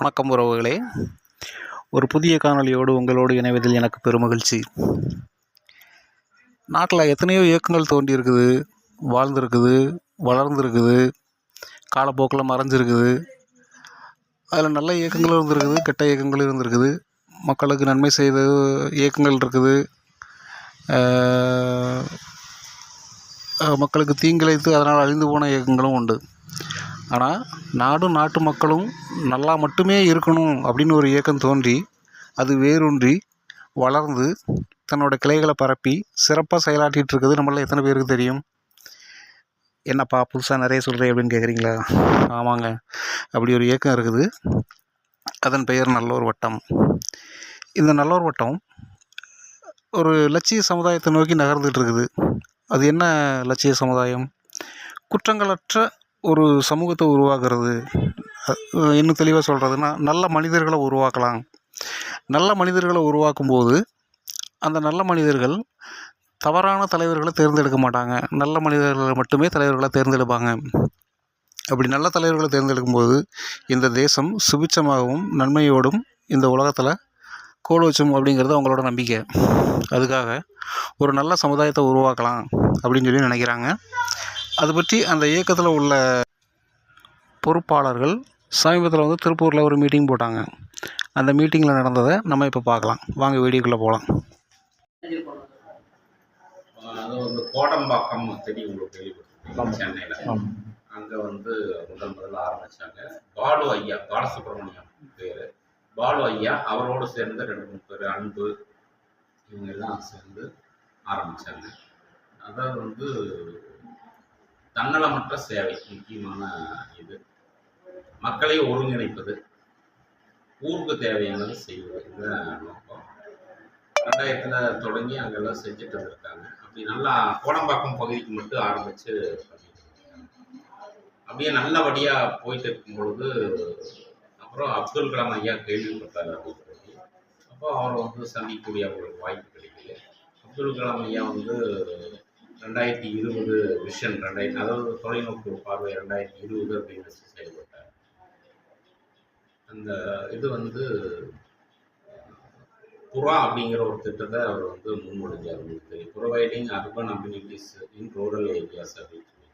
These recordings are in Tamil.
வணக்கம் உறவுகளே. ஒரு புதிய காணொளியோடு உங்களோடு இணைவதில் எனக்கு பெருமகிழ்ச்சி. நாட்டில் எத்தனையோ இயக்கங்கள் தோன்றியிருக்குது. வாழ்ந்திருக்குது வளர்ந்துருக்குது காலப்போக்கில் மறைஞ்சிருக்குது. அதில் நல்ல இயக்கங்களும் இருந்திருக்குது கெட்ட இயக்கங்களும் இருந்திருக்குது. மக்களுக்கு நன்மை செய்த இயக்கங்கள் இருக்குது. மக்களுக்கு தீங்கிழைத்து அதனால் அழிந்து போன இயக்கங்களும் உண்டு. ஆனால் நாடும் நாட்டு மக்களும் நல்லா மட்டுமே இருக்கணும் அப்படின்னு ஒரு இயக்கம் தோன்றி அது வேரூன்றி வளர்ந்து தன்னோட கிளைகளை பரப்பி சிறப்பாக செயலாற்றிகிட்டு இருக்குது நம்மளால் எத்தனை பேருக்கு தெரியும்? என்னப்பா புதுசாக நிறைய சொல்கிறேன் அப்படின்னு கேட்குறீங்களா ஆமாங்க. அப்படி ஒரு இயக்கம் இருக்குது. அதன் பெயர் நல்லோர் வட்டம். இந்த நல்லோர் வட்டம் ஒரு லட்சிய சமுதாயத்தை நோக்கி நகர்ந்துட்டு இருக்குது. அது என்ன லட்சிய சமுதாயம்? குற்றங்களற்ற ஒரு சமூகத்தை உருவாக்குறது இன்னும் தெளிவாக சொல்கிறதுன்னா நல்ல மனிதர்களை உருவாக்கலாம். நல்ல மனிதர்களை உருவாக்கும் போது அந்த நல்ல மனிதர்கள் தவறான தலைவர்களை தேர்ந்தெடுக்க மாட்டாங்க. நல்ல மனிதர்களை மட்டுமே தலைவர்களை தேர்ந்தெடுப்பாங்க. அப்படி நல்ல தலைவர்களை தேர்ந்தெடுக்கும்போது இந்த தேசம் சுபிச்சமாகவும் நன்மையோடும் இந்த உலகத்தில் கோல் வச்சும் அப்படிங்கிறது அவங்களோட நம்பிக்கை. அதுக்காக ஒரு நல்ல சமுதாயத்தை உருவாக்கலாம் அப்படின்னு சொல்லி நினைக்கிறாங்க. அது பற்றி அந்த இயக்கத்தில் உள்ள பொறுப்பாளர்கள் சமீபத்தில் வந்து திருப்பூரில் ஒரு மீட்டிங் போட்டாங்க. அந்த மீட்டிங்கில் நடந்ததை நம்ம இப்போ பார்க்கலாம். வாங்க வீடியோக்குள்ளே போகலாம். அது வந்து கோடம்பாக்கம் தெரியும் உங்களுக்கு கேள்விப்பட்டிருக்கீங்க சென்னையில். அங்கே வந்து முதல் முதல்ல ஆரம்பித்தாங்க பாலு ஐயா பாலசுப்ரமணியம் பேர். பாலு ஐயா அவரோடு சேர்ந்து ரெண்டு மூணு பேர் அன்பு இவங்க எல்லாம் சேர்ந்து ஆரம்பித்தாங்க அதாவது வந்து தன்னலமற்ற சேவை முக்கியமான இது. மக்களை ஒருங்கிணைப்பது ஊருக்கு தேவையானது செய்வது இதுதான் நோக்கம். ரெண்டாயிரத்தில் தொடங்கி அங்கெல்லாம் செஞ்சுட்டு வந்திருக்காங்க. அப்படி நல்லா கோடம்பாக்கம் பகுதிக்கு மட்டும் ஆரம்பித்து பண்ணிட்டு அப்படியே நல்லபடியாக போயிட்டு இருக்கும் பொழுது அப்புறம் அப்துல் கலாம் ஐயா கேள்விப்பட்டார் அப்படின்னு சொல்லி அப்போ அவரை வந்து சந்திக்கக்கூடிய அவங்களுக்கு வாய்ப்பு கிடைக்கல. அப்துல் கலாம் ஐயா வந்து ரெண்டாயிரத்தி இருபது விஷன் ரெண்டாயிரத்தி அதாவது தொலைநோக்கு பார்வை ரெண்டாயிரத்தி இருபது அப்படின்னு செயல்பட்டார். அந்த இது வந்து புறா அப்படிங்கிற ஒரு திட்டத்தை அவர் வந்து முன்மொழிஞ்சார் உங்களுக்கு தெரியும். Providing urban amenities in rural areas அப்படின்னு சொல்லி.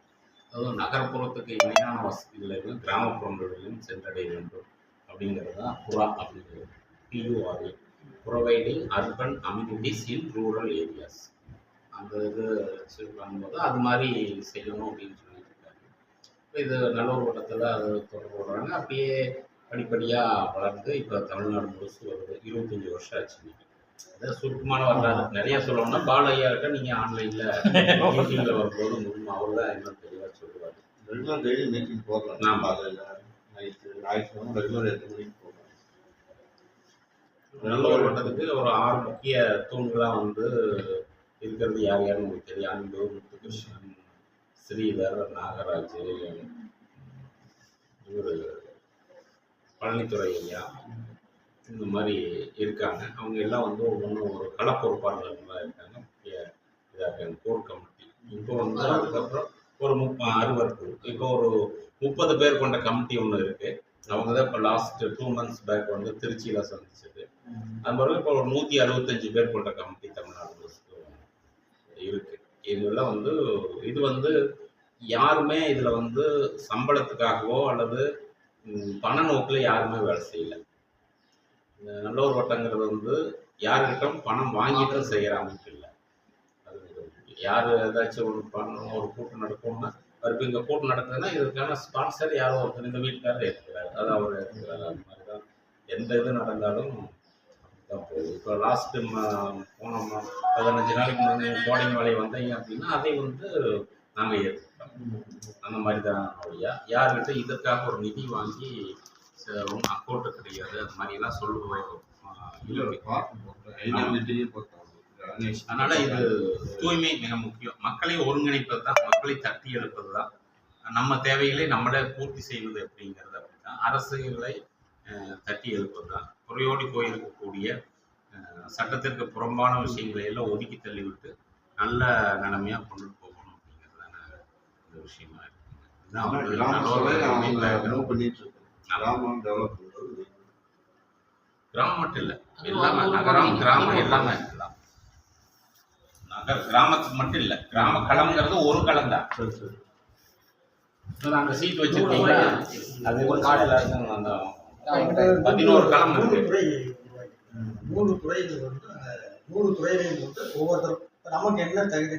அதுவும் நகர்ப்புறத்துக்கு இணையான வசதிகளையும் கிராமப்புறங்களிலும் சென்றடைய வேண்டும் அப்படிங்கிறது தான் புறா அப்படிங்கிறது. PURA providing urban amenities in rural areas. அந்த இது வச்சு பண்ணும்போது அது மாதிரி செய்யணும் அப்படின்னு சொல்லிட்டு இருக்காங்க இது நல்லூர் வட்டத்தில் அது தொடர்பு விடுறாங்க அப்படியே படிப்படியாக வளர்ந்து இப்போ தமிழ்நாடு முழுசு வருது இருபத்தஞ்சி வருஷம் ஆச்சு இன்னைக்கு. அதாவது சுருக்கமான வரலாறு. நிறைய சொல்லணும்னா பாலையா கிட்ட நீங்கள் ஆன்லைனில் மீட்டிங்கில் வரும்போது முடியும் அவர் தான் இன்னும் தெளிவாக சொல்லுவார். ரெகுலர் டெய்லி மீட்டிங் போடுறோம் ஆமா. காலையில் நைட்டு ஞாயிற்றுக்கிழமை ரெகுலர் எட்டு மணிக்கு போடுறோம் நல்லூர் வட்டத்துக்கு ஒரு ஆறு முக்கிய தூண்களாக வந்து இருக்கிறது யார் யாருன்னு உங்களுக்கு தெரியும்? அன்பு முத்துகிருஷ்ணன் ஸ்ரீதர் நாகராஜ் இவர் பழனித்துறை ஐயா இந்த மாதிரி இருக்காங்க. அவங்க எல்லாம் வந்து ஒவ்வொன்றும் ஒரு கள பொறுப்பாளர்களாக இருக்காங்க. முக்கிய இதாக இருக்காங்க கோர் கமிட்டி. இப்போ வந்து அதுக்கப்புறம் ஒரு முப்ப அறுவர் குழு இப்போ ஒரு முப்பது பேர் கொண்ட கமிட்டி ஒன்று இருக்கு. அவங்க தான் இப்போ லாஸ்ட் டூ மந்த்ஸ் பேக் வந்து திருச்சியில் சந்திச்சது. அது பிறகு இப்போ ஒரு நூற்றி அறுபத்தஞ்சு பேர் கொண்ட கமிட்டி தமிழ்நாடு முழுசுக்கு வந்து இது வந்து யாருமே இதில் வந்து சம்பளத்துக்காகவோ அல்லது பண நோக்கில் யாருமே வேலை செய்யல. இந்த நல்லோர் வட்டங்கிறது வந்து யாருக்கிட்டும் பணம் வாங்கிட்டும் செய்கிற அமைப்பு இல்லை. அது யார் ஏதாச்சும் ஒரு பணம் ஒரு கூட்டம் நடக்கும்னா இப்போ இங்கே கூட்டம் நடக்குதுன்னா இதுக்கான ஸ்பான்சர் யாரோ ஒருத்தர் இந்த வீட்டுக்காரர் இருக்கிறார். அது அவர் இருக்கிறார். அந்த மாதிரி தான் எந்த இது நடந்தாலும் அப்படிதான் போகுது. இப்போ லாஸ்ட்டு போன பதினஞ்சு நாளைக்கு முன்னாடி கோடிங் வேலை வந்தீங்க அப்படின்னா அதை வந்து நாங்கள் ஏற்றுக்கிட்டோம் அந்த மாதிரி தான் ஒழியா யார்கிட்ட இதற்காக ஒரு நிதி வாங்கி அக்கௌண்ட்டு கிடையாது அது மாதிரிலாம் சொல்லுவோம் அதனால இது தூய்மை மிக முக்கியம். மக்களை ஒருங்கிணைப்பது தான் மக்களை தட்டி எழுப்பது தான். நம்ம தேவைகளை நம்மளே பூர்த்தி செய்வது அப்படிங்கிறது அப்படிதான் அரசுகளை தட்டி எழுப்பது தான். குறையோடி போயிருக்கக்கூடிய சட்டத்திற்கு புறம்பான விஷயங்களை எல்லாம் ஒதுக்கி தள்ளிவிட்டு நல்ல நிலைமையாக கொண்டுட்டு போகணும் அப்படிங்கிறது தானே இந்த விஷயமா இருக்கு இதுதான் ஆனா வந்து கிராம நல்ல சபை ஒரு பண்ணிட்டு இருக்கோம் கிராமம் மட்டும் இல்லை. எல்லாமே நகரம் கிராமம் எல்லாமே நகர் கிராமத்துக்கு மட்டும் இல்லை. கிராம களம்ங்கிறது ஒரு களம் தான். சரி சரி. அங்கே சீட் வச்சிருக்கீங்களா? அது ஒரு இருக்கு. அந்த பதினோரு களம் மூணு இருக்கு. மூணு துறைகள் வந்து மூணு துறையிலையும் வந்து ஒவ்வொருத்தரும் நமக்கு என்ன தகுதி?